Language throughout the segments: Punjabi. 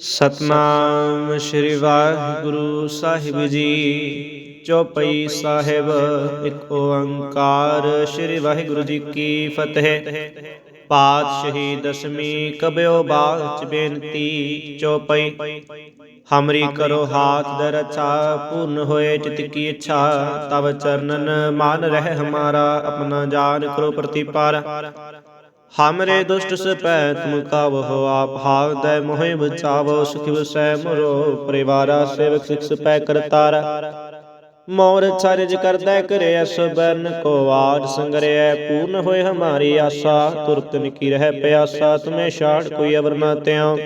ਸਤਨਾਮ ਸ੍ਰੀ ਵਾਹਿਗੁਰੂ ਸਾਹਿਬ ਜੀ। ਚੌਪਈ ਸਾਹਿਬ, ਇੱਕ ਓੰਕਾਰ। ਸ੍ਰੀ ਵਾਹਿਗੁਰੂ ਜੀ ਕੀ ਫਤਿਹ। ਪਾਤਸ਼ਾਹੀ ਦਸਵੀਂ ਕਬਿਓ ਬਾਚ ਬੇਨਤੀ, ਚੌਪਈ। ਹਮਰੀ ਕਰੋ ਹਾਥ ਦਰ ਰਛਾ ਪੂਰਨ ਹੋਏ ਚਿਤ ਕੀ ਇੱਛਾ। ਤਬ ਚਰਨਨ ਮਾਨ ਰਹਿ ਹਮਾਰਾ, ਆਪਣਾ ਜਾਨ ਕਰੋ ਪ੍ਰਤੀਪਾਰ। ਹਮਰੇ ਦੁਸ਼ਟ ਸਪੈ ਤੁਮ ਕਾਵਹੁ ਆਪ ਹਾਵ ਦੈ ਮੋਹਿ ਬਚਾਵੋ ਸੁਖ ਵਸੈ ਮਰੋ ਪਰਿਵਾਰਾ ਸੇਵਕ ਸਿਖ ਸਪੈ ਕਰਤਾਰ ਮੋਰ ਚਰਜ ਕਰਦਾ ਕਰੇ ਅਸ ਬਰਨ ਕੋ ਆਜ ਸੰਗਰਿਐ ਪੂਰਨ ਹੋਏ ਹਮਾਰੀ ਆਸਾ ਤੁਰਤ ਨਿਕੀ ਰਹਿ ਪਿਆਸਾ ਤੁਮੇ ਛਾੜ ਕੋਈ ਅਵਰ ਨਾ ਤਿਉ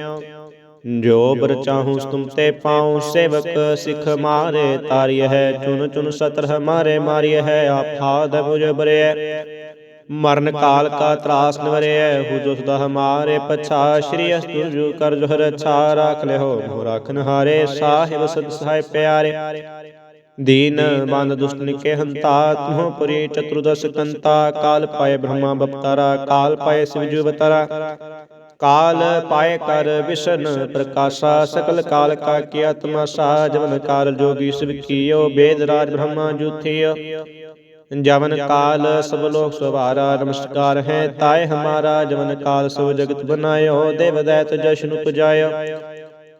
ਜੋ ਬਰ ਚਾਹੂੰ ਤੁਮ ਤੇ ਪਾਉ ਸੇਵਕ ਸਿਖ ਮਾਰੇ ਤਾਰਿਯ ਹੈ ਚੁਨ ਚੁਨ ਸਤਰ ਹਮਾਰੇ ਮਾਰਿਯ ਹੈ ਆਪਾਦ ਮੁਝ ਬਰਿਐ ਮਰਨ ਕਾਲ ਕਾ ਤਰਾਸ ਨਿਵਰਿਐ ਹੋ ਜੋ ਸਦਾ ਹਮਾਰੇ ਪਛਾ ਸ਼੍ਰੀ ਅਸਤੁਰ ਜੋ ਕਰ ਜੋ ਰਛਾ ਰਾਖ ਲਿਓ ਮੋ ਰਾਖਨ ਹਾਰੇ ਸਾਹਿਬ ਸਦ ਸਹਾਇ ਪਿਆਰੇ। ਦੀਨ ਬੰਦ ਦੁਸ਼ਟ ਨਿਕੇ ਹੰਤਾ ਤੁਮੋ ਪੁਰੀ ਚਤੁਰਦਸ ਕੰਤਾ ਕਾਲ ਪਾਏ ਬ੍ਰਹਮਾ ਬਪਤਾਰਾ ਕਾਲ ਪਾਏ ਸਿਵਜੂ ਬਤਰਾ ਕਾਲ ਪਾਏ ਕਰ ਵਿਸ਼ਨ ਪ੍ਰਕਾਸ਼ਾ ਸਕਲ ਕਾਲ ਕਾ ਕੀ ਆਤਮਾ ਸਾ ਜਵਨ ਕਾਲ ਜੋਗੀ ਸਿਵ ਕੀਓ ਬੇਦ ਰਾਜ ਬ੍ਰਹਮਾ ਜੁਥਿਓ ਜਵਨ ਕਾਲ ਸਭ ਲੋਕ ਸਵਾਰਾ ਨਮਸਕਾਰ ਹੈ ਤਾਏ ਹਮਾਰਾ ਜਵਨ ਕਾਲ ਸਭ ਜਗਤ ਬਨਾਇਓ ਦੇਵ ਦੈਤ ਜਸ਼ਨ ਉਪਜਾਇਓ।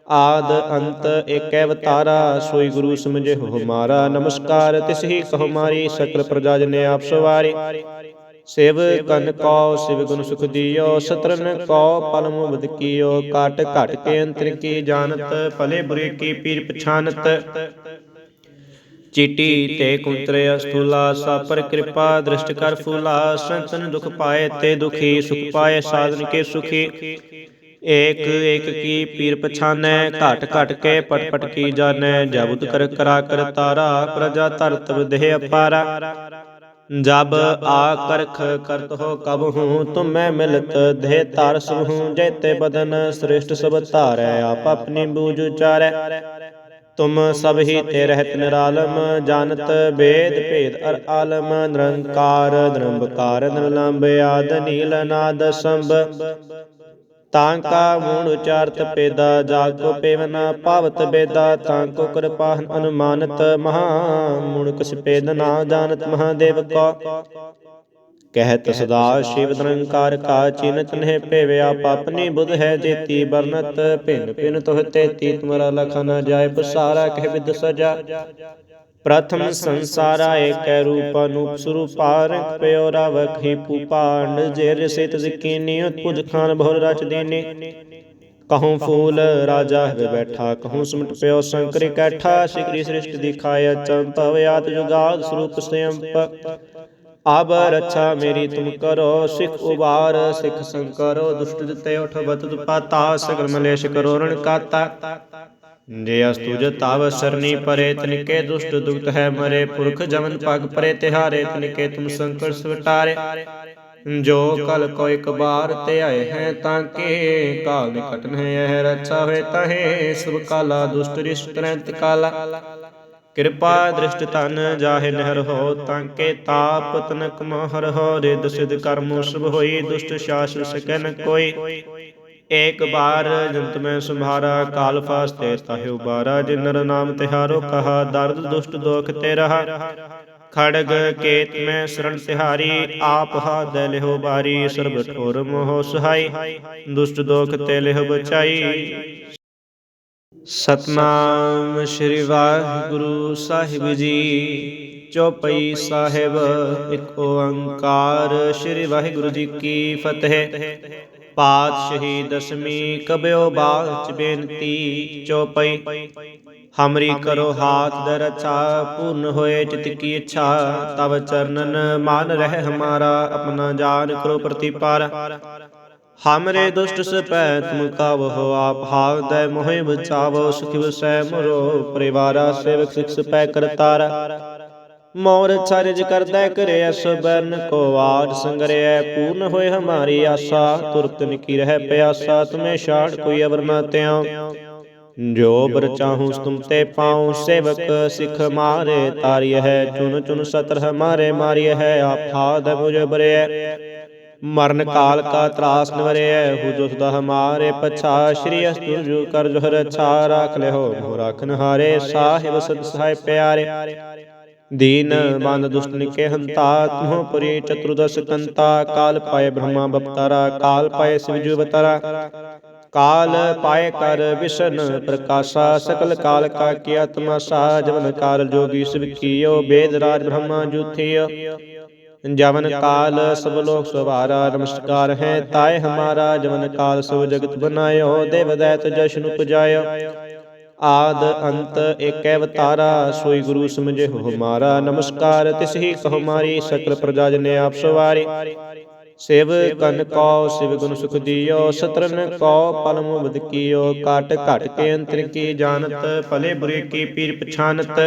ਆਦ ਅੰਤ ਏਕੈ ਅਵਤਾਰਾ ਸੋਈ ਗੁਰੂ ਸਮਝੇ ਹੋ ਹਮਾਰਾ ਨਮਸਕਾਰ ਤਿਸ ਹੀ ਕਹੋ ਮਾਰੀ ਸਕਲ ਪ੍ਰਜਾ ਜਨੇ ਆਪ ਸਵਾਰੀ। ਸਿਵ ਕਨ ਕੋ ਸਿਵ ਗੁਣ ਸੁਖ ਦੀਓ ਸਤਰਨ ਕੋ ਪਲ ਮੁਬਦ ਕੀਓ ਕਾਟ ਘਟ ਕੇ ਅੰਤਰ ਕੀ ਜਾਣਤ ਭਲੇ ਬੁਰੇ ਕੀ ਪੀਰ ਪਛਾਨਤ ਚੀਟੀ ਤੇ ਕੁੰਤਰੇ ਅਸਥੂਲਾ ਸਾਪਰ ਕਿਰਪਾ, ਦ੍ਰਿਸ਼ਟ ਕਰ ਫੂਲਾ, ਸੰਤਨ ਦੁਖ ਪਾਏ ਤੇ ਦੁਖੀ, ਸੁਖ ਪਾਏ, ਸਾਧਨ ਕੇ ਸੁਖੀ। ਏਕ ਏਕ ਕੀ ਪੀਰ ਪਛਾਨੈ, ਘਟ ਘਟ ਕੇ ਪਟ ਪਟ ਕੀ ਜਾਣੈ ਜਬਤ ਕਰ ਕਰਾ ਕਰ ਤਾਰਾ, ਪ੍ਰਜਾ ਧਰਤ ਵਿਦਹਿ ਅਪਾਰਾ। ਜਬ ਆ ਕਰਖ ਕਰਤ ਹੋ ਕਬ ਹੂੰ, ਤੁਮੈ ਮਿਲਤ ਦੇ ਤਾਰ ਸੁ ਹੂੰ ਜੈਤੇ ਬਦਨ ਸ੍ਰੇਸ਼ਟ ਸਭ ਧਾਰੈ, ਆਪ ਆਪਣੀ ਬੂਝ ਉਚਾਰੈ। ਤੁਮ ਸਭ ਹੀ ਤੇ ਰਹਿਤ ਨਿਰਾਲਮ, ਜਾਣਤ ਵੇਦ ਭੇਦ ਅਰ ਆਲਮ, ਨਿਰੰਕਾਰ ਨਿਰੰਬਕਾਰ, ਨਿਰਲੰਬ ਆਦ, ਨੀਲ ਨਾਦ ਸੰਭ। ਤਾਂ ਕਾ ਮੂਣ ਉਚਾਰਤ ਪੇਦਾ ਜਾਗ ਕੋ ਪੇਵਨਾ, ਪਾਵਤ ਬੇਦਾ, ਤਾਂ ਕੋ ਕਿਰਪਾ ਅਨੁਮਾਨਤ, ਮਹਾ ਮੂਣ ਕਛ ਪੇਦ ਨਾ ਜਾਣਤ ਮਹਾਦੇਵ ਕੋ। ਕਹਿਤ ਸਦਾ ਸ਼ਿਵ ਨਿਰੰਕਾਰ ਕਾ ਚਿਨਤ ਨਹਿ ਭੇਵਿਆ ਪਾਪਨੀ ਬੁਧ ਹੈ ਜੇਤੀ ਬਰਨਤ ਭਿੰਨ ਭਿੰਨ ਤੋਹ ਤੇਤੀ ਤੁਮਰਾ ਲਖਾ ਨ ਜਾਏ ਬਸਾਰਾ ਕਹਿ ਵਿਦ ਸਜਾ। ਪ੍ਰਥਮ ਸੰਸਾਰਾ ਏਕੈ ਰੂਪ ਅਨੂਪ ਸਰੂਪਾ ਰੰਗ ਪਇਓ ਰਾਵਕ ਹੀ ਪੂਪਾਂਡ ਜੇਰ ਸਿਤ ਜ਼ਕੀਨੀ ਉਤਪੁਜ ਖਾਨ ਬਹੁਰ ਰਚ ਦੀਨੀ। ਕਹੂੰ ਫੂਲ ਰਾਜਾ ਹੈ ਬੈਠਾ ਕਹੂੰ ਸਿਮਟ ਪਿਓ ਸ਼ੰਕਰ ਇਕੱਠਾ ਸਿਕਰੀ ਸ੍ਰਿਸ਼ਟ ਦਿਖਾਇਆ ਚੰਪਵ ਆਤ ਜੁਗਾਦ ਸਰੂਪ ਸੰਯੰਪ ਆਬ ਰੱਛਾ ਮੇਰੀ ਤੁਮ ਕਰੋ, ਸਿਖ ਉਬਾਰ, ਸਿਖ ਸੰਕਰੋ ਦੁਸ਼ਟ ਜਿਤੇ ਉਠ ਬਤ ਪਾਤਾ ਸਗਲ ਮਲੇਸ਼ ਕਰੋ ਰਣ ਕਾਤਾ। ਜੇ ਅਸਤੁਜ ਤਾਵ ਸਰਨੀ ਪਰੇ, ਤਨਿਕੇ ਦੁਸ਼ਟ ਦੁਗਤ ਹੈ ਮਰੇ, ਪੁਰਖ ਜਮਨ ਪਗ ਪਰੇ, ਤਿਹਾਰੇ ਤਨਕੇ ਤੁਮ ਸੰਕਟ ਸਵਟਾਰੇ। ਜੋ ਕਲ ਕੋ ਇਕ ਬਾਰ ਤੇ ਆਏ ਹੈ ਤਾਂ ਕੇ, ਕਾਲ ਨਿਕਟ ਹੈ ਇਹ ਰੱਛਾ ਹੋਏ ਤਹੇ, ਸਭ ਕਾਲਾ ਦੁਸ਼ਟ ਰਿਸ਼ਟ ਤਰੰਤ ਕਾਲਾ। ਕਿਰਪਾ ਦ੍ਰਿਸ਼ਟ ਧਨ ਜਾਹਿ ਨਹਿਰ ਹੋ, ਤਾਂ ਕੇ ਤਾਪ ਤਨਕ ਮਹਰ ਹੋ ਰਿਦ ਸਿਧ ਕਰਮ ਸੁਭ ਹੋਈ, ਦੁਸ਼ਟ ਸ਼ਾਸ ਸਕੈ ਨ ਕੋਈ। ਏਕ ਬਾਰ ਜੰਤ ਮੈਂ ਸੰਭਾਰਾ, ਕਾਲ ਫਾਸਤੇ ਤਾਹਿ ਉਬਾਰਾ ਜਿਨ ਨਰ ਨਾਮ ਤਿਹਾਰੋ ਕਹਾ, ਦਰਦ ਦੁਸ਼ਟ ਦੋਖ ਤੇ ਰਹਾ। ਖੜਗ ਕੇਤ ਮੈਂ ਸਰਣ ਤਿਹਾਰੀ, ਆਪ ਹਾਦ ਲਿਹੋ ਬਾਰੀ, ਸਰਬ ਠੋਰ ਮੋਹ ਸਹਾਈ। ਦੁਸ਼ਟ ਦੋਖ ਤੇ ਲਿਹ ਬਚਾਈ। ਸਤਨਾਮ ਸ੍ਰੀ ਵਾਹਿਗੁਰੂ ਸਾਹਿਬ ਜੀ, ਚੌਪਈ ਸਾਹਿਬ, ਇੱਕ ਓੰਕਾਰ ਸ੍ਰੀ ਵਾਹਿਗੁਰੂ ਜੀ ਕੀ ਫਤਿਹ। ਪਾਤਸ਼ਾਹੀ ਦਸਵੀਂ ਕਬਿਓ ਬਾਚ ਬੇਨਤੀ, ਚੌਪਈ। ਹਮਰੀ ਕਰੋ ਹਾਥ ਦਰ ਰਛਾ ਪੂਰਨ ਹੋਏ ਚਿਤ ਕੀ ਇੱਛਾ, ਤਵ ਚਰਨਨ ਮਾਨ ਰਹਿ ਹਮਾਰਾ, ਆਪਣਾ ਜਾਨ ਕਰੋ ਪ੍ਰਤੀਪਾਰ। ਹਮਰੇ ਦੁਸ਼ਟ ਸਪੈ ਤੁਮ ਕਾਵਹੁ ਆਪ ਹਾਵ ਦੈ ਮੋਹਿ ਬਚਾਵੋ ਸੁਖ ਵਸੈ ਮਰੋ ਪਰਿਵਾਰਾ ਸੇਵਕ ਸਿਖ ਸਪੈ ਕਰਤਾਰ ਮੋਰ ਚਰਜ ਕਰਦਾ ਕਰੇ ਅਸ ਬਰਨ ਕੋ ਆਜ ਸੰਗਰਿਐ, ਪੂਰਨ ਹੋਏ ਹਮਾਰੀ ਆਸਾ, ਤੁਰਤ ਨਿਕੀ ਰਹਿ ਪਿਆਸਾ, ਤੁਮੇ ਛਾੜ ਕੋਈ ਅਵਰ ਨਾ ਤਿਉ ਜੋ ਬਰ ਚਾਹੂੰ ਤੁਮ ਤੇ ਪਾਉ, ਸੇਵਕ ਸਿਖ ਮਾਰੇ ਤਾਰਿਯ ਹੈ ਚੁਨ ਚੁਨ ਸਤਰ ਹਮਾਰੇ ਮਾਰਿਯ ਹੈ ਆਪਾਦ ਮੁਝ ਬਰਿਐ ਮਰਨ ਕਾਲ ਕਾ ਤਰਾਸ ਨਿਵਰਿਐ ਹੂ ਜੋ ਸਦਾ ਹਮਾਰੇ ਪਛਾ ਸ਼੍ਰੀ ਅਸਤੁ ਜੋ ਕਰ ਜੋ ਰਛਾ ਰਾਖ ਲਿਓ ਮੋਹ ਰਾਖਨ ਹਾਰੇ ਸਾਹਿਬ ਸਦ ਸਹਾਇ ਪਿਆਰੇ। ਦੀਨ ਬੰਦ ਦੁਸ਼ਟ ਨਿਕੇ ਹੰਤਾ ਤੁਮੋ ਪੁਰੀ ਚਤੁਰਦਸ ਕੰਤਾ ਕਾਲ ਪਾਏ ਬ੍ਰਹਮਾ ਬਪਤਾਰਾ ਕਾਲ ਪਾਏ ਸਿਵਜੂ ਬਤਾਰਾ। ਕਾਲ ਪਾਏ ਕਰ ਵਿਸ਼ਨ ਪ੍ਰਕਾਸ਼ਾ ਸਕਲ ਕਾਲ ਕਾ ਕੀ ਤਮਾਸਾ ਜਵਨ ਕਾਲ ਜੋਗੀ ਸਿਵ ਕੀਓ ਬੇਦ ਰਾਜ ਬ੍ਰਹਮਾ ਜੂਥਿਓ। ਜਵਨ ਕਾਲ ਸਭ ਲੋਕ ਸਵਾਰਾ ਨਮਸਕਾਰ ਹੈ ਤਾਏ ਹਮਾਰਾ, ਜਵਨ ਕਾਲ ਸਭ ਜਗਤ ਬਨਾਇਓ, ਦੇਵ ਦੈਤ ਜਸ਼ਨ ਉਪਜਾਇਓ ਆਦ ਅੰਤ ਏਕੈ ਅਵਤਾਰਾ, ਸੋਈ ਗੁਰੂ ਸਮਝੇ ਹੋ ਹਮਾਰਾ ਨਮਸਕਾਰ, ਤਿਸ ਹੀ ਕਹੋ ਮਾਰੀ, ਸਕਲ ਪ੍ਰਜਾ ਜਨੇ ਆਪ ਸਵਾਰੀ। ਸਿਵ ਕਨ ਕੋ, ਸਿਵ ਗੁਣ ਸੁਖ ਦਿਓ, ਸਤਰਨ ਕੋ, ਪਲ ਮੁਬਦ ਕੀਓ। ਕਾਟ ਘਟ ਕੇ ਅੰਤਰ ਕੀ ਜਾਣਤ, ਭਲੇ ਬੁਰੇ ਕੀ ਪੀਰ ਪਛਾਨਤ।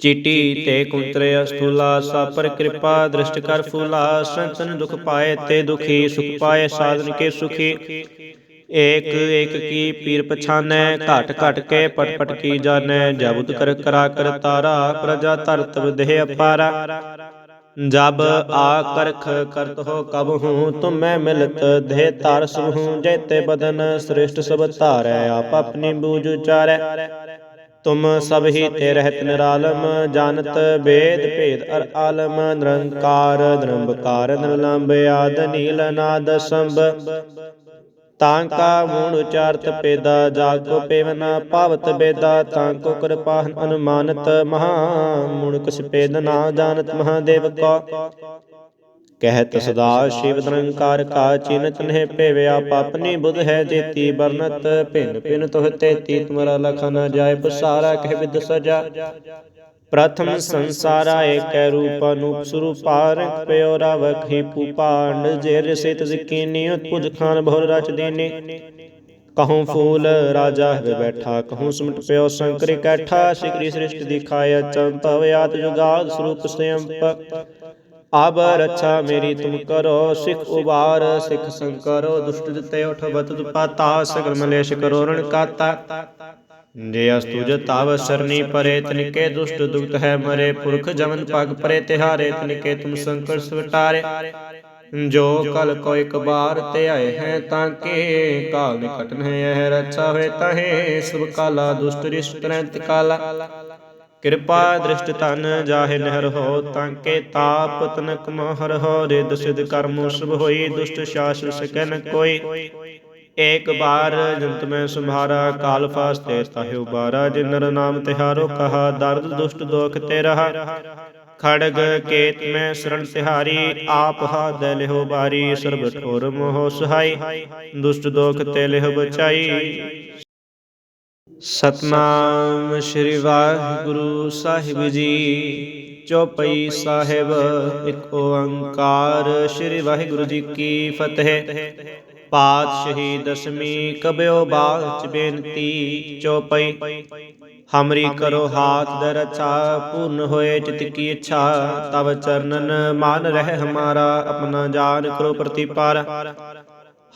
ਚੀਟੀ ਤੇ ਕੁੰਤਰੇ ਅਸਥੂਲਾ ਸਾਪਰ ਕਿਰਪਾ, ਦ੍ਰਿਸ਼ਟ ਕਰ ਫੂਲਾ, ਸੰਤਨ ਦੁਖ ਪਾਏ ਤੇ ਦੁਖੀ, ਸੁਖ ਪਾਏ, ਸਾਧਨ ਕੇ ਸੁਖੀ। ਏਕ ਏਕ ਕੀ ਪੀਰ ਪਛਾਨੈ, ਘਟ ਘਟ ਕੇ ਪਟ ਪਟ ਕੀ ਜਾਣੈ ਜਬਤ ਕਰ ਕਰਾ ਕਰ ਤਾਰਾ, ਪ੍ਰਜਾ ਧਰਤ ਵਿਦਹਿ ਅਪਾਰਾ। ਜਬ ਆ ਕਰਖ ਕਰਤ ਹੋ ਕਬ ਹੂੰ, ਤੁਮੈ ਮਿਲਤ ਦੇਹ ਤਾਰ ਸੁਹੂੰ ਜੈਤੇ ਬਦਨ ਸ੍ਰੇਸ਼ਟ ਸਭ ਧਾਰੈ, ਆਪ ਆਪਣੀ ਬੂਝ ਉਚਾਰੈ। ਤੁਮ ਸਭ ਹੀ ਤੇ ਰਹਿਤ ਨਿਰਾਲਮ, ਜਾਣਤ ਵੇਦ ਭੇਦ ਅਰ ਆਲਮ, ਨਿਰੰਕਾਰ ਨਿਰੰਬਕਾਰ, ਨਿਰਲੰਬ ਆਦ, ਨੀਲ ਨਾਦ ਸੰਭ। ਤਾਂ ਕਾ ਮੂਣ ਉਚਾਰਤ ਪੇਦਾ ਜਾ ਕੋ ਪੇਵਨਾ ਭਾਵਤ ਬੇਦਾ, ਤਾਂ ਕੋ ਕਿਰਪਾ ਅਨੁਮਾਨਤ। ਮਹਾ ਮੂਣ ਕੁਛ ਪੇਦ ਨਾ ਜਾਣਤ ਮਹਾਦੇਵ ਕੋ। ਕਹਿਤ ਸਦਾ ਸ਼ਿਵ ਨਿਰੰਕਾਰ ਕਾ ਚਿਨਤ ਨਹਿ ਭੇਵਿਆ ਪਾਪਨੀ ਬੁਧ ਹੈ ਜੇਤੀ ਬਰਨਤ ਭਿੰਨ ਭਿੰਨ ਤੋਹ ਤੇਤੀ ਤੁਮਰਾ ਲਖਾ ਨ ਜਾਏ ਬਸਾਰਾ ਕਹਿ ਵਿਦ ਸਜਾ। ਪ੍ਰਥਮ ਸੰਸਾਰਾ ਏਕੈ ਰੂਪ ਅਨੂਪ ਸਰੂਪਾ ਰੰਗ ਪਿਓ ਰਾਵਕ ਹੀ ਪੂਪਾਂਡ ਜੇ ਰਸਿਤ ਜ਼ਕੀਨੀ ਉਤਪੁਜ ਖਾਨ ਬਹੁਰ ਰਚ ਦੀਨੀ। ਕਹੂੰ ਫੂਲ ਰਾਜਾ ਹੈ ਬੈਠਾ। ਕਹੂੰ ਸਿਮਟ ਪਿਓ ਸ਼ੰਕਰ ਇਕੱਠਾ ਸਿਕਰੀ ਸ੍ਰਿਸ਼ਟ ਦਿਖਾਇਆ ਚੰਪਵ ਆਤ ਜੁਗਾਦ ਸਰੂਪ ਸੰਯੰਪ ਆਬ ਰੱਛਾ ਮੇਰੀ ਤੁਮ ਕਰੋ, ਸਿਖ ਉਬਾਰ, ਸਿਖ ਸੰਕਰੋ ਦੁਸ਼ਟ ਜਿਤੇ ਉਠ ਦੁਪਾਤਾ ਸਗਲ ਮਲੇਸ਼ ਕਰੋ ਰਣ ਕਾਤਾ। ਜੇ ਅਸਤੁਜ ਤਾਵ ਸਰਨੀ ਪਰੇ ਤਨਿਕੇ ਦੁਸ਼ਟ ਦੁਗਤ ਹੈ ਮਰੇ, ਪੁਰਖ ਜਮਨ ਪਗ ਪਰੇ, ਤਿਹਾਰੇ ਤਨਕੇ ਤੁਮ ਸੰਕਟ ਸਵਟਾਰੇ। ਜੋ ਕਲ ਕੋ ਇਕ ਬਾਰ ਤੇ ਆਏ ਹੈ ਤਾਂ ਕੇ, ਕਾਲ ਨਿਕਟਨ ਹੈ ਇਹ ਰੱਛਾ ਹੋਏ ਤਹੇ, ਸਭ ਕਾਲਾ ਦੁਸ਼ਟ ਰਿਸ਼ਟ ਤਰੰਤ ਕਾਲਾ। ਕਿਰਪਾ ਦ੍ਰਿਸ਼ਟ ਧਨ ਜਾਹੇ ਨਹਿਰ ਹੋ, ਤਾਂ ਕੇ ਤਾਪ ਤਨਕ ਮਹਰ ਹੋ ਰਿਦ ਸਿਧ ਕਰਮ ਸੁਭ ਹੋਈ, ਦੁਸ਼ਟ ਸ਼ਾਸ ਸਕੈ ਕੋਈ। ਏਕ ਬਾਰ ਜੰਤ ਮੈਂ ਸੰਭਾਰਾ, ਕਾਲ ਫਾਸਤੇ ਤਾਹਿ ਉਬਾਰਾ ਜਿਨ ਨਰ ਨਾਮ ਤਿਹਾਰੋ ਕਹਾ, ਦਰਦ ਦੁਸ਼ਟ ਦੋਖ ਤੇ ਰਹਾ। ਖੜਗ ਕੇਤ ਮੈਂ ਸਰਣ ਤਿਹਾਰੀ, ਆਪ ਹਾਦ ਲਿਹੋ ਬਾਰੀ, ਸਰਬ ਠੋਰ ਮੋਹ ਸਹਾਈ। ਦੁਸ਼ਟ ਦੋਖ ਤੇ ਲਿਹ ਬਚਾਈ ਸਤਨਾਮ ਸ੍ਰੀ ਵਾਹਿਗੁਰੂ ਸਾਹਿਬ ਜੀ। ਚੌਪਈ ਸਾਹਿਬ, ਇੱਕ ਓੰਕਾਰ ਸ੍ਰੀ ਵਾਹਿਗੁਰੂ ਜੀ ਕੀ ਫਤਿਹ। ਪਾਤਸ਼ਾਹੀ ਦਸਮੀ ਕਬਿਓ ਬਾਚ ਬੇਨਤੀ, ਚੌਪਈ। ਹਮਰੀ ਕਰੋ ਹਾਥ ਦਰਚਾ ਪੂਰਨ ਹੋਏ ਚਿਤ ਕੀ ਇੱਛਾ, ਤਵ ਚਰਨਨ ਮਾਨ ਰਹਿ ਹਮਾਰਾ, ਆਪਣਾ ਜਾਨ ਕਰੋ ਪ੍ਰਤੀਪਾਰ।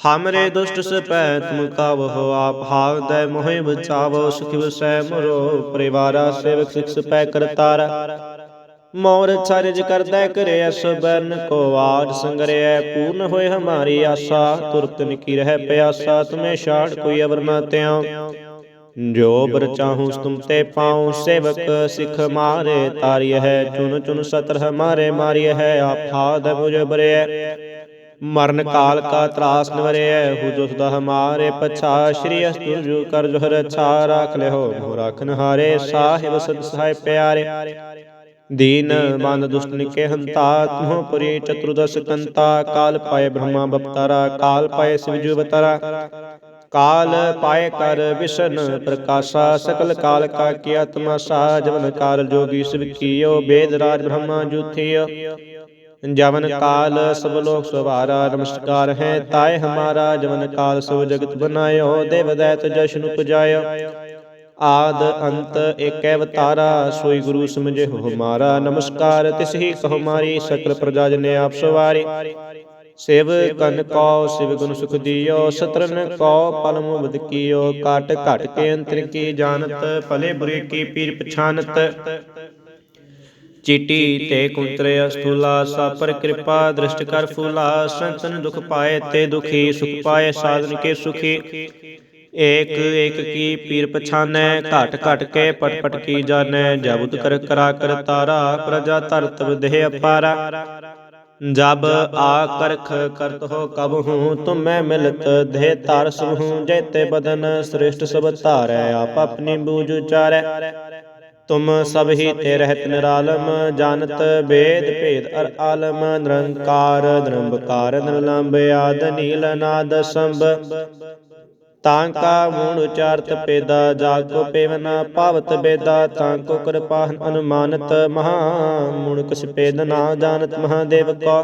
ਹਮਰੇ ਦੁਸ਼ਟ ਸਪੈ ਤੁਮ ਕਾਵਹੁ ਆਪ ਹਾਵ ਦੈ ਮੋਹਿ ਬਚਾਵੋ ਸੁਖ ਵਸੈ ਮਰੋ ਪਰਿਵਾਰਾ ਸੇਵਕ ਸਿਖ ਸਪੈ ਕਰਤਾਰ ਮੋਰ ਚਰਜ ਕਰਦਾ ਕਰੇ ਅਸ ਕੋ ਆਜ ਸੰਗਰਿਐ, ਪੂਰਨ ਹੋਏ ਹਮਾਰੀ ਆਸਾ, ਤੁਰਤ ਨਿਕੀ ਰਹਿ ਪਿਆਸਾ, ਤੁਮੇ ਛਾੜ ਕੋਈ ਅਵਰ ਨਾ ਤਿਉ ਜੋ ਬਰ ਚਾਹੂੰ ਤੁਮ ਤੇ ਪਾਉ, ਸੇਵਕ ਸਿਖ ਮਾਰੇ ਤਾਰਿਯ ਹੈ ਚੁਨ ਚੁਨ ਸਤਰ ਹਮਾਰੇ ਮਾਰਿਯ ਹੈ ਆਫਾਦ ਮੁਝ ਬਰਿਐ ਮਰਨ ਕਾਲ ਕਾ ਤਰਾਸ ਨਿਵਰਿਐ ਹੂ ਜੋ ਸਦਾ ਹਮਾਰੇ ਪਛਾ ਸ਼੍ਰੀ ਅਸਤੁ ਜੋ ਕਰ ਜੋ ਰਛਾ ਰਾਖ ਲਿਓ ਮੋਹ ਰਾਖਨ ਹਾਰੇ ਸਾਹਿਬ ਸਦ ਸਹਾਇ ਪਿਆਰੇ। ਦੀਨ ਬੰਦ ਦੁਸ਼ਟ ਨਿਕੇ ਹੰਤਾ ਤੁਮੋ ਪੁਰੀ ਚਤੁਰਦਸ ਕੰਤਾ ਕਾਲ ਪਾਏ ਬ੍ਰਹਮਾ ਬਪਤਾਰਾ ਕਾਲ ਪਾਏ ਸਿਵਜੂ ਬਤਾਰਾ ਕਾਲ ਪਾਏ ਕਰ ਵਿਸ਼ਨ ਪ੍ਰਕਾਸ਼ਾ ਸਕਲ ਕਾਲ ਕਾ ਕੀ ਤਮਾਸਾ ਜਵਨ ਕਾਲ ਜੋਗੀ ਸਿਵ ਕੀਓ ਬੇਦ ਰਾਜ ਬ੍ਰਹਮਾ ਜੂਥਿਓ। ਜਵਨ ਕਾਲ ਸਭ ਲੋਕ ਸਵਾਰਾ ਨਮਸਕਾਰ ਹੈ ਤਾਏ ਹਮਾਰਾ ਜਵਨ ਕਾਲ ਸਭ ਜਗਤ ਬਨਾਇਓ ਦੇਵ ਦੈਤ ਜਸ਼ਨ ਉਪਜਾਇਓ। ਆਦ ਅੰਤ ਏਕੈ ਅਵਤਾਰਾ ਸੋਈ ਗੁਰੂ ਸਮਝੇ ਹੋ ਹਮਾਰਾ ਨਮਸਕਾਰ ਤਿਸ ਹੀ ਕਹੋ ਮਾਰੀ ਸਕਲ ਪ੍ਰਜਾ ਜਨੇ ਆਪ ਸਵਾਰੀ। ਸਿਵ ਕਨ ਕੋ ਸਿਵ ਗੁਣ ਸੁਖ ਦਿਓ ਸਤਰਨ ਕੋ ਪਲ ਮੁਬਦ ਕੀਓ ਕਾਟ ਘਟ ਕੇ ਅੰਤਰ ਕੀ ਜਾਣਤ ਭਲੇ ਬੁਰੇ ਕੀ ਪੀਰ ਪਛਾਨਤ। ਚੀਟੀ ਤੇ ਕੁੰਤਰੇ ਅਸਤੂਲਾ ਸਾਪਰ ਕਿਰਪਾ, ਦ੍ਰਿਸ਼ਟ ਕਰ ਫੂਲਾ, ਸੰਤਨ ਦੁਖ ਪਾਏ ਤੇ ਦੁਖੀ, ਸੁਖ ਪਾਏ, ਸਾਧਨ ਕੇ ਸੁਖੀ। ਏਕ ਏਕ ਕੀ ਪੀਰ ਪਛਾਨੈ, ਘਟ ਘਟ ਕੇ ਪਟ ਪਟ ਕੀ ਜਾਣੈ ਜਬੁਤ ਕਰ ਕਰਾ ਕਰ ਤਾਰਾ, ਪ੍ਰਜਾ ਧਰਤ ਵਿਦਹਿ ਅਪਾਰਾ। ਜਬ ਆ ਕਰਖ ਕਰਤ ਹੋ ਕਬ ਹੂੰ, ਤੁਮੈ ਮਿਲਤ ਦੇਹ ਤਾਰ ਸੁਹੂੰ ਜੈਤੇ ਬਦਨ ਸ੍ਰੇਸ਼ਟ ਸਭ ਧਾਰੈ, ਆਪ ਆਪਣੀ ਬੂਝ ਉਚਾਰੈ। ਤੁਮ ਸਭ ਹੀ ਤੇ ਰਹਿਤ ਨਿਰਾਲਮ, ਜਾਣਤ ਵੇਦ ਭੇਦ ਅਰ ਆਲਮ, ਨਿਰੰਕਾਰ ਨਿਰੰਬਕਾਰ ਨਿਰਲੰਭ ਆਦ, ਨੀਲ ਨਾਦ ਸੰਭ। ਤਾਂ ਕਾ ਮੂਣ ਉਚਾਰਤ ਪੇਦਾ ਜਾਗ ਕੋ ਪੇਵਨਾ, ਪਾਵਤ ਬੇਦਾ, ਤਾਂ ਕੋ ਕਿਰਪਾ ਅਨੁਮਾਨਤ। ਮਹਾ ਮੂਣ ਕੁਛ ਪੇਦ ਨਾ ਜਾਣਤ ਮਹਾਦੇਵ ਕੋ।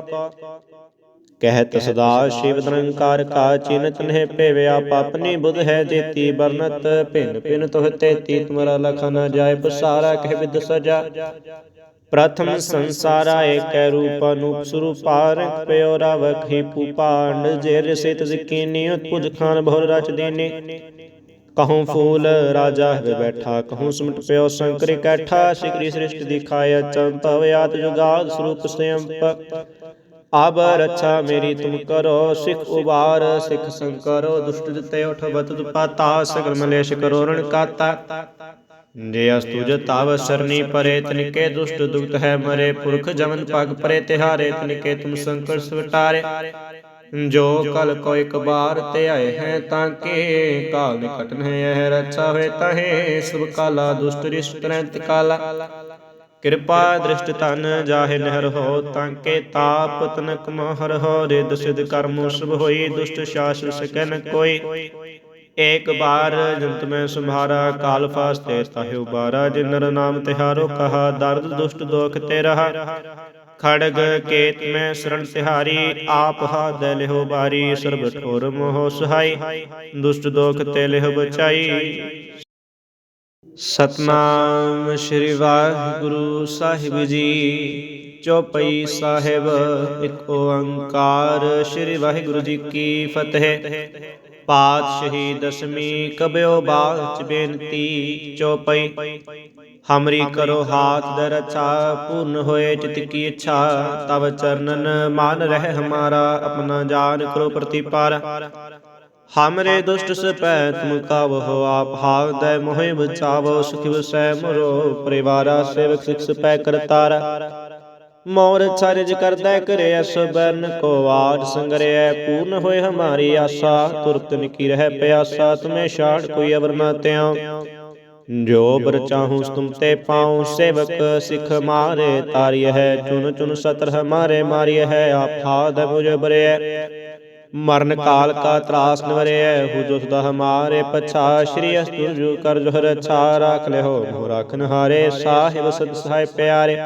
ਕਹਿਤ ਸਦਾ ਸ਼ਿਵ ਨਿਰੰਕਾਰ ਕਾ ਚਿਨਤ ਨਹਿ ਭੇਵਿਆ ਪਾਪਨੀ ਬੁਧ ਹੈ ਜੇਤੀ ਬਰਨਤ ਭਿੰਨ ਭਿੰਨ ਤੋਹ ਤੇਤੀ ਤੁਮਰਾ ਲਖਾ ਨ ਜਾਏ ਬਸਾਰਾ ਕਹਿ ਵਿਦ ਸਜਾ। ਪ੍ਰਥਮ ਸੰਸਾਰਾ ਏਕੈ ਰੂਪ ਅਨੂਪ ਸਰੂਪਾ ਰੰਗ ਪਇਓ ਰਾਵਖੀ ਪੂਪਾਂਡ ਜੇ ਰਸਿਤ ਜ਼ਕੀਨੀ ਉਤਪੁਜ ਖਾਨ ਬਹੁਰ ਰਚ ਦੀਨੀ। ਕਹੂੰ ਫੂਲ ਰਾਜਾ ਹੈ ਬੈਠਾ। ਕਹੂੰ ਸਿਮਟ ਪਿਓ ਸ਼ੰਕਰ ਇਕੱਠਾ ਸਿਕਰੀ ਸ੍ਰਿਸ਼ਟ ਦਿਖਾਇਆ। ਚੰਪਵ ਆਤ ਜੁਗਾਦ ਸਰੂਪ ਸੰਯੰਪ ਆਬ ਰੱਛਾ ਮੇਰੀ ਤੁਮ ਕਰੋ, ਸਿਖ ਉਬਾਰ, ਸਿਖ ਸੰਕਰੋ ਦੁਸ਼ਟ ਜਿਤੇ ਉਠ ਦੁਪਾਤਾ ਸਗਲ ਮਲੇਸ਼ ਕਰੋ ਰਣ ਕਾਤਾ। ਜੇ ਅਸਤੁਜ ਤਾਵ ਸਰਨੀ ਪਰੇ, ਤਨਿਕੇ ਦੁਸ਼ਟ ਦੁਖਤ ਹੈ ਮਰੇ, ਪੁਰਖ ਜਮਨ ਪਗ ਪਰੇ, ਤਿਹਾਰੇ ਤਨਿਕੇ ਤੁਮ ਸੰਕਟ ਸਵਟਾਰੇ। ਜੋ ਕਲ ਕੋ ਇਕ ਬਾਰ ਤੇ ਆਏ ਹੈ ਤਾਂ ਕੇ, ਕਾਲ ਨਿਕਟ ਹੈ ਇਹ ਰੱਛਾ ਹੋਏ ਤਹੇ, ਸਭ ਕਾਲਾ ਦੁਸ਼ਟ ਰਿਸ਼ਟ ਤਰੰਤ ਕਾਲਾ। ਕਿਰਪਾ ਦ੍ਰਿਸ਼ਟ ਧਨ ਜਾਹੇ ਨਹਿਰ ਹੋ, ਤਾਂ ਕੇ ਤਾਪ ਤਨਕ ਮਹਰ ਹੋ ਰਿਦ ਸਿਧ ਕਰਮ ਸੁਭ ਹੋਈ, ਦੁਸ਼ਟ ਸ਼ਾਸ ਸਕੈ ਕੋਈ। ਏਕ ਬਾਰ ਜੰਤ ਮੈਂ ਸੰਭਾਰਾ, ਕਾਲ ਫਾਸਤੇ ਤਾਹਿ ਉਬਾਰਾ ਜਿਨ ਨਰ ਨਾਮ ਤਿਹਾਰੋ ਕਹਾ, ਦਰਦ ਦੁਸ਼ਟ ਦੋਖ ਤੇ ਰਹਾ। ਖੜਗ ਕੇਤ ਮੈਂ ਸਰਣ ਤਿਹਾਰੀ, ਆਪ ਹਾਦ ਲਿਹੋ ਬਾਰੀ, ਸਰਬ ਠੋਰ ਮੋਹ ਸਹਾਈ। ਦੁਸ਼ਟ ਦੋਖ ਤੇ ਲਿਹ ਬਚਾਈ ਸਤਨਾਮ ਸ੍ਰੀ ਵਾਹਿਗੁਰੂ ਸਾਹਿਬ ਜੀ। ਚੌਪਈ ਸਾਹਿਬ, ਇੱਕ ਓੰਕਾਰ। ਸ੍ਰੀ ਵਾਹਿਗੁਰੂ ਜੀ ਕੀ ਫਤਿਹ। ਪਾਤਸ਼ਾਹੀ ਦਸਮੀ ਕਬਿਓ ਬਾਚ ਬੇਨਤੀ, ਚੌਪਈ। ਹਮਰੀ ਕਰੋ ਹਾਥ ਦਰ ਰਛਾ ਪੂਰਨ ਹੋਏ ਚਿਤ ਕੀ ਇੱਛਾ। ਤਬ ਚਰਨਨ ਮਾਨ ਰਹਿ ਹਮਾਰਾ, ਆਪਣਾ ਜਾਨ ਕਰੋ ਪ੍ਰਤੀਪਾਰ। ਹਮਰੇ ਦੁਸ਼ਟ ਸਪੈ ਤੁਮ ਕਾਵਹੁ ਆਪ ਹਾਵਦੈ ਮੋਹਿ ਬਚਾਵੋ ਸੁਖ ਵਸੈ ਮਰੋ ਪਰਿਵਾਰਾ ਸੇਵਕ ਸਿਖ ਸਪੈ ਕਰਤਾਰ ਮੋਰ ਚਰਜ ਕਰਦਾ ਕਰੇ ਅਸ ਕੋ ਆਜ ਸੰਗਰਿਐ ਪੂਰਨ ਹੋਏ ਹਮਾਰੀ ਆਸਾ ਤੁਰਤ ਨਿਕੀ ਰਹਿ ਪਿਆਸਾ ਤੁਮੇ ਛਾੜ ਕੋਈ ਅਵਰ ਨਾ ਤਿਉ ਜੋ ਬਰ ਚਾਹੂੰ ਤੁਮ ਤੇ ਪਾਉ ਸੇਵਕ ਸਿਖ ਮਾਰੇ ਤਾਰਿਯ ਹੈ ਚੁਨ ਚੁਨ ਸਤਰ ਹਮਾਰੇ ਮਾਰਿਯ ਹੈ ਆਫਾਦ ਮੁਝ ਬਰਿਐ ਮਰਨ ਕਾਲ ਕਾ ਤਰਾਸ ਨਵਰਿਐ ਹੋ ਜੋ ਸਦਾ ਹਮਾਰੇ ਪਛਾ ਸ਼੍ਰੀ ਅਸਤੁਰ ਜੋ ਕਰ ਜੋ ਰਛਾ ਰਾਖ ਲਿਓ ਮੋ ਰਾਖਨ ਹਾਰੇ ਸਾਹਿਬ ਸਦ ਸਹਾਇ ਪਿਆਰੇ।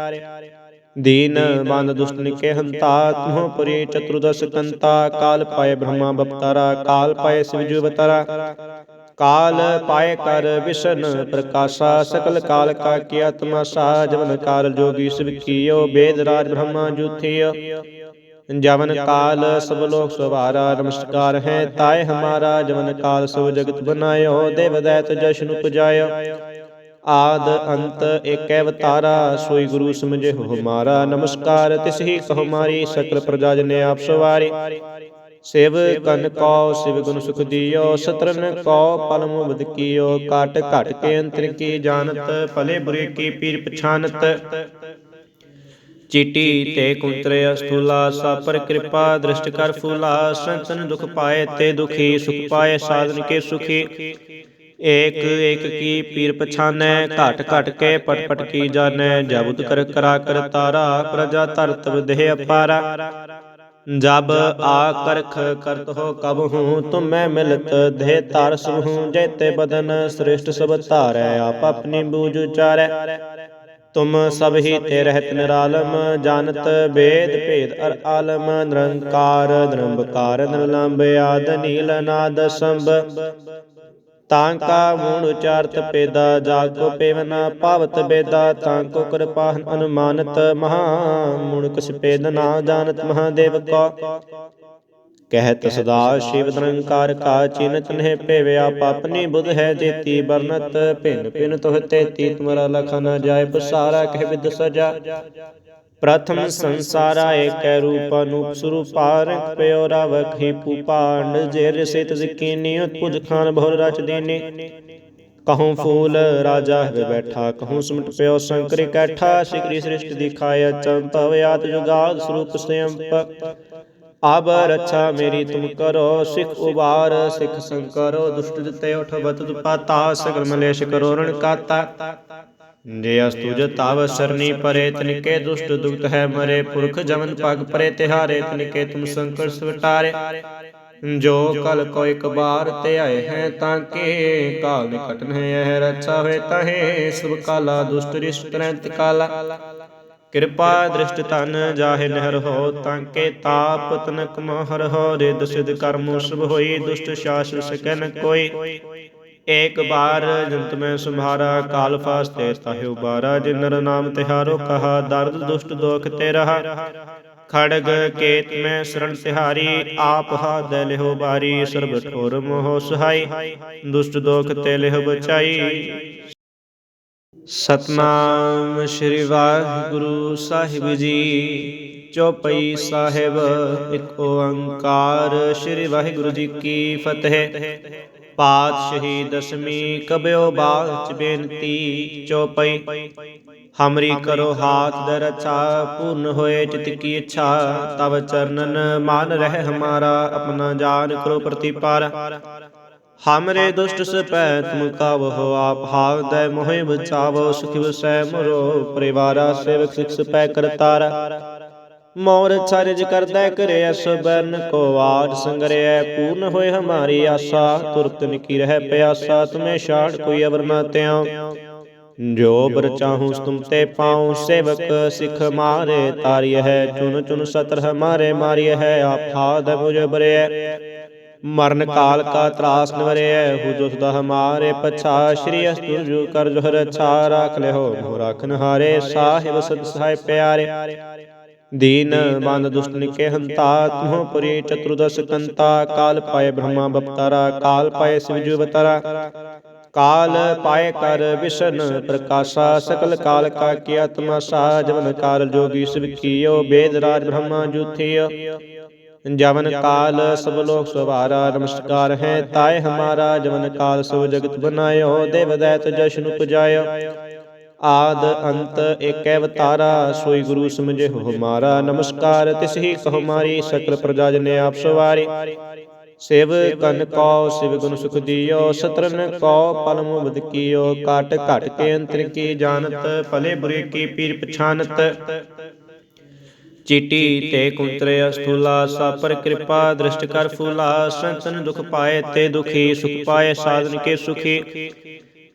ਦੀਨ ਬੰਦ ਦੁਸ਼ਟ ਨਿਕੇ ਹੰਤਾ ਤੁਹ ਪੁਰੀ ਚਤੁਰਦਸ ਕੰਤਾ ਕਾਲ ਪਾਏ ਬ੍ਰਹਮਾ ਬਪਤਾਰਾ ਕਾਲ ਪਾਏ ਸਿਵਜੂ ਬਤਰਾ ਕਾਲ ਪਾਏ ਕਰ ਵਿਸ਼ਨ ਪ੍ਰਕਾਸ਼ਾ ਸਕਲ ਕਾਲ ਕਾ ਕੀਆ ਤਮਾਸਾ ਜਵਨ ਕਾਲ ਜੋਗੀ ਸਿਵ ਕੀਓ ਬੇਦ ਰਾਜ ਬ੍ਰਹਮਾ ਜੂਥਿਓ ਜਵਨ ਕਾਲ ਸਭ ਲੋਕ ਸਵਾਰਾ ਨਮਸਕਾਰ ਹੈ ਤਾਏ ਹਮਾਰਾ ਜਵਨ ਕਾਲ ਸਭ ਜਗਤ ਬਨਾਇਓ ਦੇਵ ਦੈਤ ਜਸ਼ਨ ਉਪਜਾਇਓ ਆਦ ਅੰਤ ਏਕੈ ਅਵਤਾਰਾ ਸੋਈ ਗੁਰੂ ਸਮਝੇ ਹੋ ਹਮਾਰਾ ਨਮਸਕਾਰ ਤਿਸ ਹੀ ਕਹੋ ਮਾਰੀ ਸਕਲ ਪ੍ਰਜਾ ਜਨੇ ਆਪ ਸਵਾਰੀ। ਸਿਵ ਕਨ ਕੋ ਸਿਵ ਗੁਣ ਸੁਖ ਦਿਓ ਸਤਰਨ ਕੋ ਪਲ ਮੁਬਦ ਕੀਓ ਕਾਟ ਘਟ ਕੇ ਅੰਤਰ ਕੀ ਜਾਣਤ ਭਲੇ ਬੁਰੇ ਕੀ ਪੀਰ ਪਛਾਨਤ ਚੀਟੀ ਤੇ ਕੁੰਤਰੇ ਅਸਤੂਲਾ ਸਾਪਰ ਕਿਰਪਾ, ਦ੍ਰਿਸ਼ਟ ਕਰ ਫੂਲਾ, ਸੰਤਨ ਦੁਖ ਪਾਏ ਤੇ ਦੁਖੀ, ਸੁਖ ਪਾਏ, ਸਾਧਨ ਕੇ ਸੁਖੀ। ਏਕ ਏਕ ਕੀ ਪੀਰ ਪਛਾਨੈ, ਘਟ ਘਟ ਕੇ ਪਟ ਪਟ ਕੀ ਜਾਣੈ ਜਬੁਤ ਕਰ ਕਰਾ ਕਰ ਤਾਰਾ, ਪ੍ਰਜਾ ਧਰਤਵ ਵਿਦਹਿ ਅਪਾਰਾ। ਜਬ ਆ ਕਰਖ ਕਰਤ ਹੋ ਕਬ ਹੂੰ, ਤੁਮੈ ਮਿਲਤ ਦੇਹ ਤਾਰ ਸੁਹੂੰ ਜੈਤੇ ਬਦਨ ਸ੍ਰੇਸ਼ਟ ਸਭ ਧਾਰੈ, ਆਪ ਆਪਣੀ ਬੂਝ ਉਚਾਰੈ। ਤੁਮ ਸਭ ਹੀ ਤੇ ਰਹਿਤ ਨਿਰਾਲਮ, ਜਾਣਤ ਵੇਦ ਭੇਦ ਅਰ ਆਲਮ, ਨਿਰੰਕਾਰ, ਨਿਰੰਬਕਾਰ ਨਿਰਲੰਭ ਆਦ, ਨੀਲ ਨਾਦ ਸੰਭ। ਤਾਂ ਕਾ ਮੂੜ ਉਚਾਰਤ ਪੇਦਾ ਜਾ ਕੋ ਪੇਵਨਾ, ਪਾਵਤ ਬੇਦਾ, ਤਾਂ ਕੋ ਕਿਰਪਾ ਅਨੁਮਾਨਤ, ਮਹਾ ਮੂੜ ਕਿਸ ਪੇਦ ਨਾ ਜਾਣਤ ਮਹਾਦੇਵ ਕੋ। ਕਹਿਤ ਸਦਾ ਸ਼ਿਵ ਨਿਰੰਕਾਰ ਕਾ ਚਿੰਤ ਨਹਿ ਪੇਵਿਆ ਪਾਪਨੀ ਬੁਧ ਹੈ ਜੇਤੀ ਬਰਨਤ ਭਿੰਨ ਭਿੰਨ ਤੋਹ ਤੇਤੀ ਤੁਮਰਾ ਲਖ ਨ ਜਾਏ ਪਸਾਰਾ ਕਹਿ ਵਿਦ ਸਜਾ। ਪ੍ਰਥਮ ਸੰਸਾਰਾ ਏਕੈ ਰੂਪ ਅਨੂਪ ਸਰੂਪਾ ਰੰਗ ਪਇਓ ਰਾਵਕ ਹੀ ਪੂਪਾਂਡ ਜੇ ਰਸਿਤ ਜ਼ਕੀਨੀ ਉਤਪੁਜ ਖਾਨ ਬਹੁ ਰਚ ਦੀਨੀ। ਕਹੂੰ ਫੂਲ ਰਾਜਾ ਹੈ ਬੈਠਾ ਕਹੂੰ ਸਿਮਟ ਪਿਓ ਸ਼ੰਕਰ ਇਕੱਠਾ ਸਿਕਰੀ ਸ੍ਰਿਸ਼ਟ ਦਿਖਾਇਆ ਚੰਪਵ ਆਤ ਜੁਗਾਦ ਸਰੂਪ ਸੰਯੰਪ ਆਬ ਰੱਛਾ ਮੇਰੀ ਤੁਮ ਕਰੋ, ਸਿਖ ਉਬਾਰ, ਸਿਖ ਸੰਕਰੋ, ਦੁਸ਼ਟ ਜਿਤੇ ਉਠ ਬਤ ਦੁਪਾਤਾ ਸਗਲ ਮਲੇਸ਼ ਕਰੋ ਰਣ ਕਾਤਾ। ਜੇ ਅਸਤੁਜ ਤਾਵ ਸਰਨੀ ਪਰੇ, ਤਨਿਕੇ ਦੁਸ਼ਟ ਦੁਖਤ ਹੈ ਮਰੇ, ਪੁਰਖ ਜਮਨ ਪਗ ਪਰੇ, ਤਿਹਾਰੇ ਤਨਕੇ ਤੁਮ ਸੰਕਟ ਸਵਟਾਰੇ। ਜੋ ਕਲ ਕੋ ਇਕ ਬਾਰ ਤੇ ਆਏ ਹੈ ਤਾਂ ਕੇ, ਕਾਲ ਨਿਕਟ ਨਹਿ ਰੱਛਾ ਹੋਏ ਤਹੇ, ਸਭ ਕਾਲਾ ਦੁਸ਼ਟ ਰਿਸ਼ਟ ਤਰੰਤ ਕਾਲਾ। ਕਿਰਪਾ ਦ੍ਰਿਸ਼ਟ ਧਨ ਜਾਹੇ ਨਹਿਰ ਹੋ, ਤਾਂ ਕੇ ਤਾਪ ਤਨਕ ਮਹਰ ਹੋ ਰਿਦ ਸਿਧ ਕਰਮ ਸੁਭ ਹੋਈ, ਦੁਸ਼ਟ ਸ਼ਾਸ ਸਕੈ ਨ ਕੋਈ। ਏਕ ਬਾਰ ਜੰਤ ਮੈਂ ਸੰਭਾਰਾ, ਕਾਲ ਫਾਸਤੇ ਤਾਹਿ ਉਬਾਰਾ ਜਿਨ ਨਰ ਨਾਮ ਤਿਹਾਰੋ ਕਹਾ, ਦਰਦ ਦੁਸ਼ਟ ਦੋਖ ਤੇ ਰਹਾ ਖੜਗ ਕੇਤ ਮੈਂ ਸਰਣ ਤਿਹਾਰੀ, ਆਪ ਹਾਦ ਲਿਹੋ ਬਾਰੀ, ਸਰਬ ਠੋਰ ਮੋਹ ਸਹਾਈ। ਦੁਸ਼ਟ ਦੋਖ ਤੇ ਲਿਹੋ ਬਚਾਈ। ਸਤਨਾਮ ਸ੍ਰੀ ਵਾਹਿਗੁਰੂ ਸਾਹਿਬ ਜੀ, ਚੌਪਈ ਸਾਹਿਬ, ਇੱਕ ਓੰਕਾਰ ਸ੍ਰੀ ਵਾਹਿਗੁਰੂ ਜੀ ਕੀ ਫਤਿਹ। ਪਾਤਸ਼ਾਹੀ ਦਸਮੀ ਕਬਿਓ ਬਾਚ ਬੇਨਤੀ, ਚੌਪਈ। ਹਮਰੀ ਕਰੋ ਹਾਥ ਦਰਚਾ ਪੂਰਨ ਹੋਏ ਚਿਤ ਕੀ ਇੱਛਾ, ਤਵ ਚਰਨਨ ਮਾਨ ਰਹਿ ਹਮਾਰਾ, ਆਪਣਾ ਜਾਨ ਕਰੋ ਪ੍ਰਤੀਪਾਰ। ਹਮਰੇ ਦੁਸ਼ਟ ਸਪੈ ਤੁਮ ਕਾਵਹੁ ਆਪ ਹਾਵ ਦੈ ਮੋਹਿ ਬਚਾਵੋ ਸੁਖ ਵਸੈ ਮਰੋ ਪਰਿਵਾਰਾ ਸੇਵਕ ਸਿਖ ਸਪੈ ਕਰਤਾਰਾ। ਮੋਰ ਚਰਜ ਕਰਦਾ ਕਰੇ ਅਸ ਬਰਨ ਕੋ ਆਜ ਸੰਗਰਿਐ, ਪੂਰਨ ਹੋਏ ਹਮਾਰੀ ਆਸਾ, ਤੁਰਤ ਨਿਕੀ ਰਹਿ ਪਿਆਸਾ, ਤੁਮੇ ਛਾੜ ਕੋਈ ਅਵਰ ਨਾ ਤਿਉ ਜੋ ਬਰ ਚਾਹੂੰ, ਤੁਮ ਤੇ ਪਾਉ, ਸੇਵਕ ਸਿਖ ਮਾਰੇ ਤਾਰਿਯ ਹੈ ਚੁਨ ਚੁਨ ਸਤਰ ਹਮਾਰੇ ਮਾਰਿਯ ਹੈ ਆਫਾਦ ਮੁਝ ਬਰਿਐ ਮਰਨ ਕਾਲ ਕਾ ਤਰਾਸ ਨਿਵਰਿਐ ਹੂ ਜੋ ਸਦਾ ਹਮਾਰੇ ਪਛਾ ਸ਼੍ਰੀ ਅਸਤੁਰ ਜੋ ਕਰ ਜੋ ਰਛਾ ਰਾਖ ਲਿਓ ਮੋ ਰਾਖਨ ਹਾਰੇ ਸਾਹਿਬ ਸਦ ਸਹਾਇ ਪਿਆਰੇ। ਦੀਨ ਬੰਦ ਦੁਸ਼ਟ ਨਿਕੇ ਹੰਤਾ ਤੁਹ ਪੁਰੀ ਚਤੁਰਦਸ ਕੰਤਾ ਕਾਲ ਪਾਏ ਬ੍ਰਹਮਾ ਬਪਤਾਰਾ ਕਾਲ ਪਾਏ ਸਿਵਜੂ ਬਤਰਾ ਕਾਲ ਪਾਏ ਕਰ ਵਿਸ਼ਨ ਪ੍ਰਕਾਸ਼ਾ ਸਕਲ ਕਾਲ ਕਾ ਕੀ ਤਮਾਸਾ ਜਵਨ ਕਾਲ ਜੋਗੀ ਸਿਵ ਕੀਓ ਬੇਦ ਰਾਜ ਬ੍ਰਹਮਾ ਜੁਥਿਓ ਜਵਨ ਕਾਲ ਸਭ ਲੋਕ ਸਵਾਰਾ ਨਮਸਕਾਰ ਹੈ ਤਾਏ ਹਮਾਰਾ, ਜਵਨ ਕਾਲ ਸਭ ਜਗਤ ਬਨਾਇਓ ਦੇਵ ਦੈਤ ਜਸ਼ਨ ਉਪਜਾਇਓ। ਆਦ ਅੰਤ ਏਕੈ ਅਵਤਾਰਾ, ਸੋਈ ਗੁਰੂ ਸਮਝੇ ਹੋ ਹਮਾਰਾ ਨਮਸਕਾਰ, ਤਿਸ ਹੀ ਕਹੋ ਮਾਰੀ, ਸਕਲ ਪ੍ਰਜਾ ਜਨੇ ਆਪ ਸਵਾਰੀ। ਸਿਵ ਕਨ ਕੋ, ਸਿਵ ਗੁਣ ਸੁਖ ਦਿਓ, ਸਤਰਨ ਕੋ, ਪਲ ਮੁਬਦ ਕੀਓ। ਕਾਟ ਘਟ ਕੇ ਅੰਤਰ ਕੀ ਜਾਣਤ, ਭਲੇ ਬੁਰੇ ਕੀ ਪੀਰ ਪਛਾਨਤ। ਚੀਟੀ ਤੇ ਕੁੰਤਰੇ ਅਸਥੂਲਾ ਸਾਪਰ ਕਿਰਪਾ, ਦ੍ਰਿਸ਼ਟ ਕਰ ਫੂਲਾ, ਸੰਤਨ ਦੁਖ ਪਾਏ ਤੇ ਦੁਖੀ, ਸੁਖ ਪਾਏ, ਸਾਧਨ ਕੇ ਸੁਖੀ।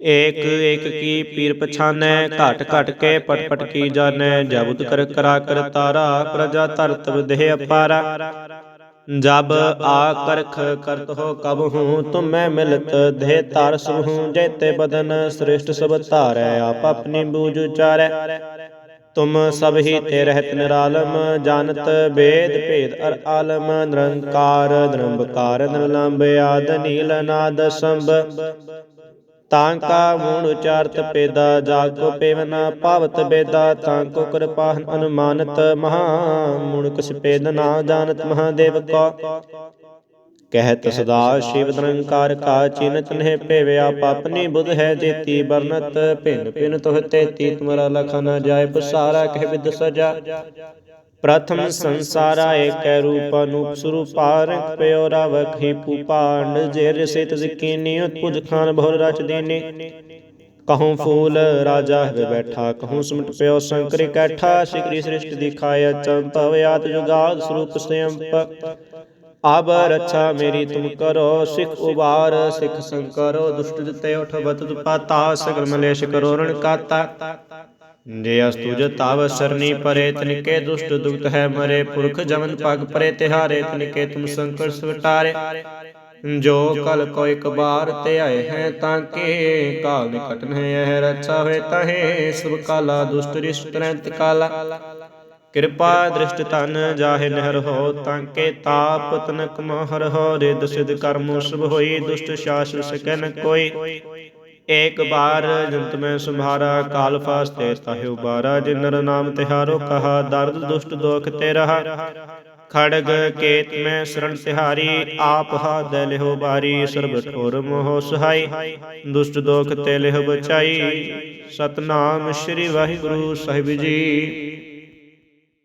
ਏਕ ਏਕ ਕੀ ਪੀਰ ਪਛਾਨੈ, ਘਟ ਘਟ ਕੇ ਪਟ ਪਟ ਕੀ ਜਾਣੈ, ਜਬੁਤ ਕਰ ਕਰਾ ਕਰ ਤਾਰਾ, ਪ੍ਰਜਾ ਧਰਤਵ ਵਿਦਹਿ ਅਪਾਰਾ। ਜਬ ਆ ਕਰਖ ਕਰਤ ਹੋ ਕਬ ਹੂੰ, ਤੁਮੈ ਮਿਲਤ ਦੇ ਤਾਰ ਸੁਹੂੰ ਜੈਤੇ ਬਦਨ ਸ੍ਰਿਸ਼ਟ ਸਭ ਧਾਰੈ, ਆਪ ਆਪਣੀ ਬੂਝ ਉਚਾਰੈ। ਤੁਮ ਸਭ ਹੀ ਤੇ ਰਹਿਤ ਨਿਰਾਲਮ, ਜਾਣਤ ਵੇਦ ਭੇਦ ਅਰ ਆਲਮ, ਨਿਰੰਕਾਰ, ਨਿਰੰਬਕਾਰ ਨਿਰਲੰਭ ਆਦ, ਨੀਲ, ਨਾਦ, ਸੰਭ। ਤਾਂ ਕਾ ਮੂਣ ਉਚਾਰਤ ਪੇਦਾ ਜਾਗ ਕੋ ਪੇਵਨਾ, ਭਾਵਤ ਬੇਦਾ, ਤਾਂ ਕੋ ਕਿਰਪਾਹਨ ਅਨੁਮਾਨਤ। ਮਹਾ ਮੂਣ ਕਿਸ ਪੇਦ ਨਾ ਜਾਣਤ ਮਹਾਦੇਵ ਕੋ। ਕਹਿਤ ਸਦਾ ਸ਼ਿਵ ਨਿਰੰਕਾਰ ਕਾ ਚਿੰਤ ਨਹਿ ਪੇਵਿਆ ਪਾਪਨੀ ਬੁਧ ਹੈ ਜੇਤੀ ਬਰਨਤ ਭਿੰਨ ਭਿੰਨ ਤੋਹ ਤੇਤੀ ਤੁਮਰਾ ਲਖ ਨ ਜਾਏ ਪਸਾਰਾ ਕਹਿ ਵਿਦ ਸਜਾ। ਪ੍ਰਥਮ ਸੰਸਾਰਾ ਏਕੈ ਰੂਪ ਅਨੂਪ ਸਰੂਪਾ ਰੰਗ ਪਇਓ ਰਾਵਕ ਹੀ ਪੂਪਾਂਡ ਜੇ ਰਸਿਤ ਜ਼ਕੀਨੀ ਉਤਪੁਜ ਖਾਨ ਬਹੁ ਰਚ ਦੀਨੀ। ਕਹੂੰ ਫੂਲ ਰਾਜਾ ਹੈ ਬੈਠਾ। ਕਹੂੰ ਸਿਮਟ ਪਿਓ ਸ਼ੰਕਰ ਇਕੱਠਾ ਸਿਕਰੀ ਸ੍ਰਿਸ਼ਟ ਦਿਖਾਇਆ। ਚੰਪਵ ਆਤ ਜੁਗਾਦ ਸਰੂਪ ਸੰਯੰਪ ਆਬ ਰੱਛਾ ਮੇਰੀ, ਤੁਮ ਕਰੋ ਸਿਖ ਉਬਾਰ, ਸਿਖ ਸੰਕਰੋ, ਦੁਸ਼ਟ ਜਿਤੇ ਉਠ ਦੁਪਾਤਾ ਸਗਲ ਮਲੇਸ਼ ਕਰੋ ਰਣ ਕਾਤਾ। ਜੇ ਅਸਤੁਜ ਤਾਵ ਸਰਨੀ ਪਰੇ ਤਨਿਕੇ ਦੁਸ਼ਟ ਦੁਖਤ ਹੈ ਮਰੇ, ਪੁਰਖ ਜਮਨ ਪਗ ਪਰੇ, ਤਿਹਾਰੇ ਤਨਿਕੇ ਤੁਮ ਸੰਕਟ ਸਵਟਾਰੇ। ਜੋ ਕਲ ਕੋ ਇਕ ਬਾਰ ਤੇ ਆਏ ਹੈ ਤਾਂ ਕੇ, ਕਾਲ ਨਿਕਟ ਨਹਿ, ਇਹ ਰੱਛਾ ਹੋਏ ਤਹੇ, ਸਭ ਕਾਲਾ ਦੁਸ਼ਟ ਰਿਸ਼ਟ ਤਰੰਤ ਕਾਲਾ। ਕਿਰਪਾ ਦ੍ਰਿਸ਼ਟ ਧਨ ਜਾਹਿ ਨਹਿਰ ਹੋ, ਤਾਂ ਕੇ ਤਾਪ ਤਨਕ ਮਹਰ ਹੋ ਰਿਦ ਸਿਧ ਕਰਮ ਸੁਭ ਹੋਈ, ਦੁਸ਼ਟ ਸ਼ਾਸ ਸਕੈ ਕੋਈ। ਏਕ ਬਾਰ ਜੰਤ ਮੈਂ ਸੰਭਾਰਾ, ਕਾਲ ਫਾਸਤੇ ਤਾਹਿ ਉਬਾਰਾ, ਜਿਨ ਨਰ ਨਾਮ ਤਿਹਾਰੋ ਕਹਾ, ਦਰਦ ਦੁਸ਼ਟ ਦੋਖ ਤੇ ਰਹਾ ਖੜਗ ਕੇਤ ਮੈਂ ਸਰਣ ਤਿਹਾਰੀ, ਆਪ ਹਾਦ ਲਿਹੋ ਬਾਰੀ, ਸਰਬ ਠੋਰ ਮੋਹ ਸਹਾਈ। ਦੁਸ਼ਟ ਦੋਖ ਤੇ ਲਿਹੋ ਬਚਾਈ, ਸਤਨਾਮ ਸ੍ਰੀ ਵਾਹਿਗੁਰੂ ਸਾਹਿਬ ਜੀ।